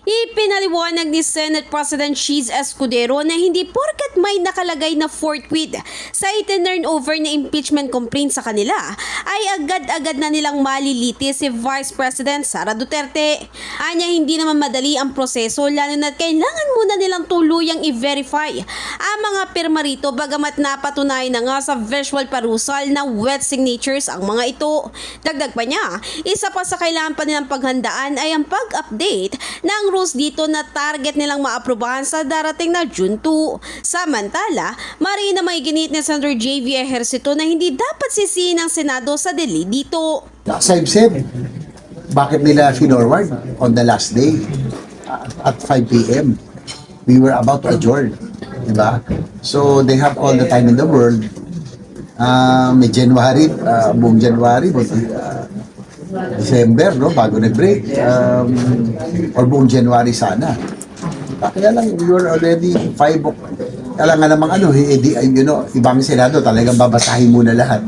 Ipinaliwanag ni Senate President Cheese Escudero na hindi porkat may nakalagay na forthwith sa itinurn over na impeachment complaint sa kanila ay agad-agad na nilang maliliti si Vice President Sara Duterte. Anya hindi naman madali ang proseso lalo na kailangan muna nilang tuluyang i-verify ang mga pirma rito bagamat napatunayan na nga sa visual parusal na wet signatures ang mga ito. Dagdag pa niya, isa pa sa kailangan pa nilang paghandaan ay ang pag-update ng rules dito na target nilang maaprubahan sa darating na June 2. Samantala, marina may ginit ni Senator JV Ejercito na hindi dapat sisihin ng Senado sa delay dito. Said, bakit nila finorward on the last day at 5 p.m. We were about to adjourn. Diba? So they have all the time in the world. Uh, may January, uh, buong January, uh, December, no? Bago nag-break. Um, or buong January sana. Ah, Kaya lang, were already 5 o'clock. Kaya nga namang ano, eh, di, you know, ibang senado talagang babasahin muna lahat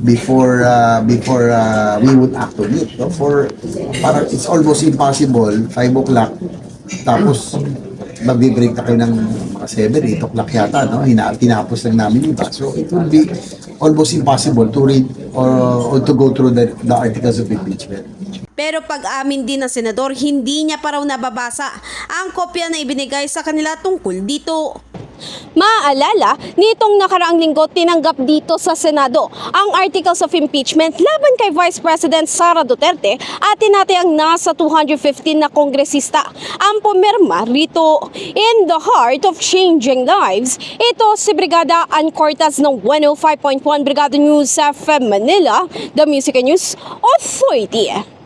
before uh, before uh, we would act on it. No? For parang it's almost impossible 5 o'clock tapos magbe-break na kayo ng mga 7, 8 o'clock yata, no? Hina, tinapos lang namin iba. So it would be almost impossible to read or, or to go through the, the articles of impeachment. Pero pag-amin din ng senador, hindi niya pa raw nababasa ang kopya na ibinigay sa kanila tungkol dito. Maaalala, nitong nakaraang linggo tinanggap dito sa Senado ang articles of impeachment laban kay Vice President Sara Duterte at tinatayang nasa 215 na kongresista ang pumirma rito. In the heart of changing lives, ito si Brigada Ann Cortez ng 105.1 Brigada News FM Manila, the Music and News Authority.